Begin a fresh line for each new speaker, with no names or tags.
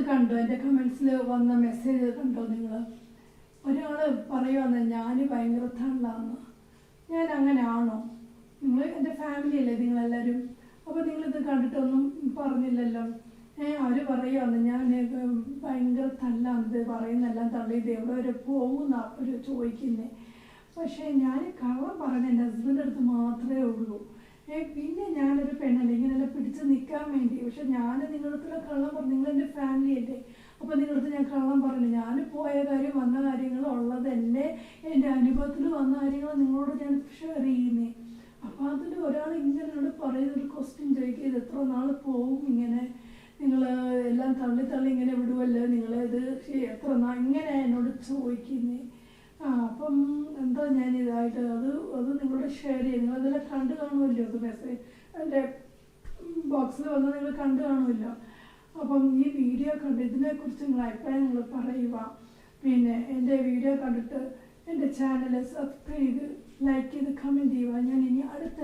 കണ്ടോ. എന്റെ കമൻസിൽ വന്ന മെസ്സേജ് കണ്ടോ നിങ്ങൾ. ഒരാൾ പറയുവാന്ന് ഞാൻ ഭയങ്കര തള്ളാന്ന്. ഞാൻ അങ്ങനെ ആണോ നിങ്ങൾ എന്റെ ഫാമിലി അല്ലേ നിങ്ങളെല്ലാവരും അപ്പോൾ നിങ്ങളിത് കണ്ടിട്ടൊന്നും പറഞ്ഞില്ലല്ലോ. ഏഹ് അവർ പറയുവാന്ന് ഞാൻ ഏഹ്, ഭയങ്കര തള്ളാന്ന്. ഇത് പറയുന്നെല്ലാം തള്ളി. ഇത് എവിടെ വരെ പോകുന്ന? അവർ ചോദിക്കുന്നേ. പക്ഷേ ഞാൻ കള്ളം പറഞ്ഞ എന്റെ ഹസ്ബൻഡ് അടുത്ത് മാത്രമേ ഉള്ളൂ. ഏ പിന്നെ ഞാനൊരു പെണ്ണല്ലേ? ഇങ്ങനെ പിടിച്ച് നിൽക്കാൻ വേണ്ടി. പക്ഷെ ഞാൻ നിങ്ങളുടെ കള്ളം പറഞ്ഞു നിങ്ങൾ എന്റെ ഫാമിലി അല്ലേ അപ്പോൾ നിങ്ങളടുത്ത് ഞാൻ കള്ളം പറഞ്ഞു ഞാൻ പോയ കാര്യം വന്ന കാര്യങ്ങൾ ഉള്ളത് എന്റെ അനുഭവത്തിൽ വന്ന കാര്യങ്ങൾ നിങ്ങളോട് ഞാൻ ഷെയർ ചെയ്യുന്നേ. അപ്പോൾ അതിൽ ഒരാൾ ഇങ്ങനെ പറയുന്ന ഒരു ക്വസ്റ്റ്യൻ ചോദിക്കുക ഇത് എത്ര നാൾ പോവും ഇങ്ങനെ? നിങ്ങൾ എല്ലാം തള്ളി തള്ളി ഇങ്ങനെ വിടുമല്ലോ നിങ്ങൾ ഇത് എത്ര നാൾ ഇങ്ങനെ എന്നോട് ചോദിക്കുന്നേ. ആ അപ്പം എന്താ ഞാൻ ഇതായിട്ട് അത് അത് നിങ്ങളോട് ഷെയർ ചെയ്യും. നിങ്ങൾ അതെല്ലാം കണ്ടു കാണുമല്ലോ? അത് മെസ്സേജ് എന്റെ ബോക്സിൽ വന്ന് നിങ്ങൾ കണ്ടു കാണുമല്ലോ? അപ്പം ഈ വീഡിയോ കണ്ട് ഇതിനെക്കുറിച്ച് നിങ്ങൾ അഭിപ്രായം നിങ്ങൾ പറയുക. പിന്നെ എന്റെ വീഡിയോ കണ്ടിട്ട് എന്റെ ചാനൽ സബ്സ്ക്രൈബ് ചെയ്ത് ലൈക്ക് ചെയ്ത് കമന്റ് ചെയ്യുക. ഞാൻ ഇനി അടുത്ത